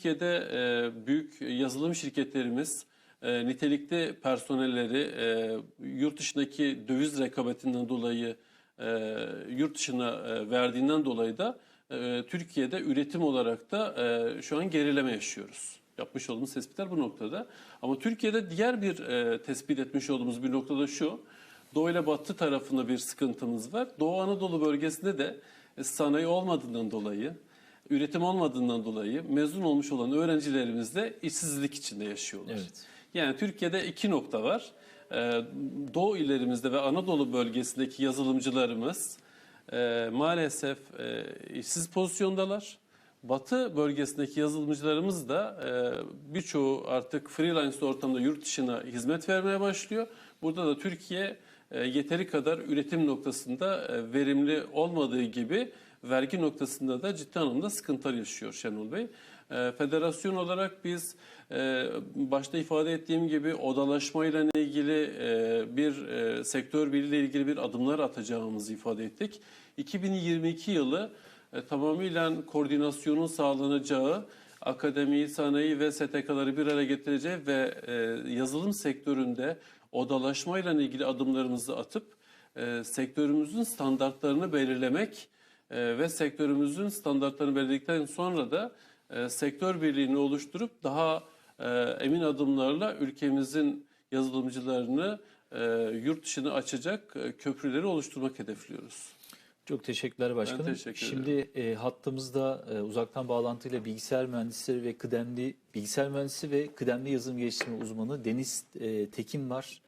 Türkiye'de e, büyük yazılım şirketlerimiz e, nitelikli personelleri e, yurt dışındaki döviz rekabetinden dolayı e, yurt dışına e, verdiğinden dolayı da e, Türkiye'de üretim olarak da e, şu an gerileme yaşıyoruz. Yapmış olduğumuz tespitler bu noktada. Ama Türkiye'de diğer bir e, tespit etmiş olduğumuz bir noktada şu. Doğu ile batı tarafında bir sıkıntımız var. Doğu Anadolu bölgesinde de e, sanayi olmadığından dolayı, üretim olmadığından dolayı mezun olmuş olan öğrencilerimiz de işsizlik içinde yaşıyorlar. Evet. Yani Türkiye'de iki nokta var. Ee, Doğu illerimizde ve Anadolu bölgesindeki yazılımcılarımız e, maalesef e, işsiz pozisyondalar. Batı bölgesindeki yazılımcılarımız da e, birçoğu artık freelance ortamda yurt dışına hizmet vermeye başlıyor. Burada da Türkiye e, yeteri kadar üretim noktasında e, verimli olmadığı gibi vergi noktasında da ciddi anlamda sıkıntılar yaşıyor Şenol Bey. E, Federasyon olarak biz e, başta ifade ettiğim gibi odalaşmayla ilgili e, bir e, sektör birliğiyle ilgili bir adımlar atacağımızı ifade ettik. 2022 yılı e, tamamıyla koordinasyonun sağlanacağı, akademi, sanayi ve STK'ları bir araya getireceği ve e, yazılım sektöründe odalaşmayla ilgili adımlarımızı atıp sektörümüzün standartlarını belirlemek e, ve sektörümüzün standartlarını belirledikten sonra da e, sektör birliğini oluşturup daha e, emin adımlarla ülkemizin yazılımcılarını e, yurt dışına açacak e, köprüleri oluşturmak hedefliyoruz. Çok teşekkürler başkanım. teşekkür Şimdi e, hattımızda e, uzaktan bağlantıyla bilgisayar mühendisleri ve kıdemli bilgisayar mühendisi ve kıdemli yazılım geliştirme uzmanı Deniz e, Tekin var.